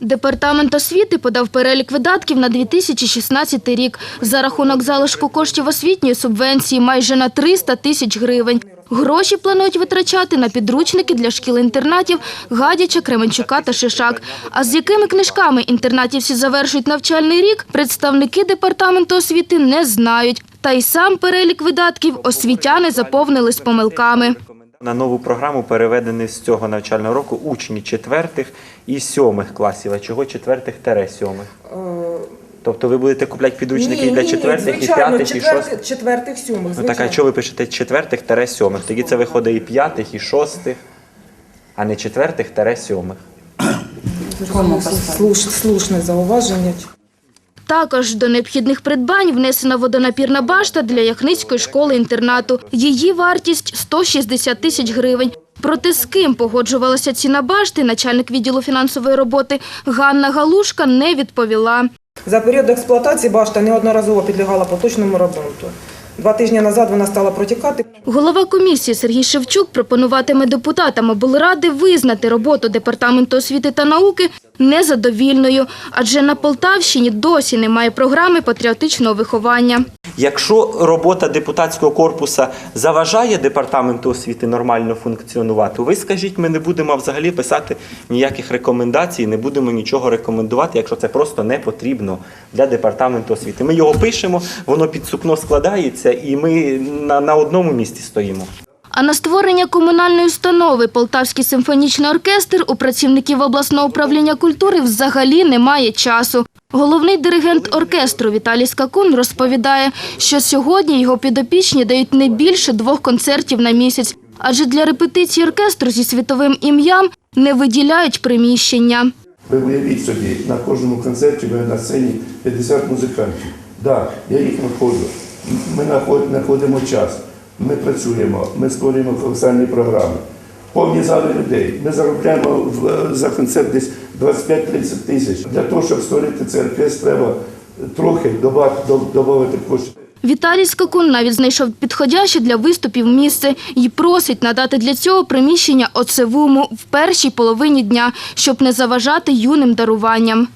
Департамент освіти подав перелік видатків на 2016 рік за рахунок залишку коштів освітньої субвенції майже на 300 тисяч гривень. Гроші планують витрачати на підручники для шкіл-інтернатів Гадяча, Кременчука та Шишак. А з якими книжками інтернатівці завершують навчальний рік, представники департаменту освіти не знають. Та й сам перелік видатків освітяни заповнили з помилками. На нову програму переведені з цього навчального року учні четвертих і сьомих класів. А чого четвертих тере сьомих? Тобто ви будете купляти підручники і для четвертих, і звичайно, п'ятих, і четвертих, шостих? четвертих, сьомих, Ну так а чого ви пишете четвертих тере сьомих? Тоді це виходить і п'ятих, і шостих, а не четвертих тере сьомих. Слуш, слушне зауваження. Також до необхідних придбань внесена водонапірна башта для Яхницької школи-інтернату. Її вартість – 160 тисяч гривень. Проте з ким погоджувалася ціна башти, начальник відділу фінансової роботи Ганна Галушка не відповіла. За період експлуатації башта неодноразово підлягала поточному ремонту. Два тижні назад вона стала протікати. Голова комісії Сергій Шевчук пропонуватиме депутатам облради визнати роботу Департаменту освіти та науки незадовільною, адже на Полтавщині досі немає програми патріотичного виховання. Якщо робота депутатського корпуса заважає департаменту освіти нормально функціонувати, ви скажіть, ми не будемо взагалі писати ніяких рекомендацій, не будемо нічого рекомендувати, якщо це просто не потрібно для департаменту освіти. Ми його пишемо, воно під сукно складається, і ми на, на одному місці стоїмо. А на створення комунальної установи Полтавський симфонічний оркестр у працівників обласного управління культури взагалі немає часу. Головний диригент оркестру Віталій Скакун розповідає, що сьогодні його підопічні дають не більше двох концертів на місяць, адже для репетиції оркестру зі світовим ім'ям не виділяють приміщення. Ви уявіть собі, на кожному концерті ви на сцені 50 музикантів. Так, я їх знаходжу. Ми наход- знаходимо час, ми працюємо, ми створюємо колосальні програми. Повні зали людей. Ми заробляємо за концерт десь 25-30 тисяч. Для того, щоб створити цей оркестр, треба трохи додати коштів. Віталій Скакун навіть знайшов підходяще для виступів місце і просить надати для цього приміщення оцевому в першій половині дня, щоб не заважати юним даруванням.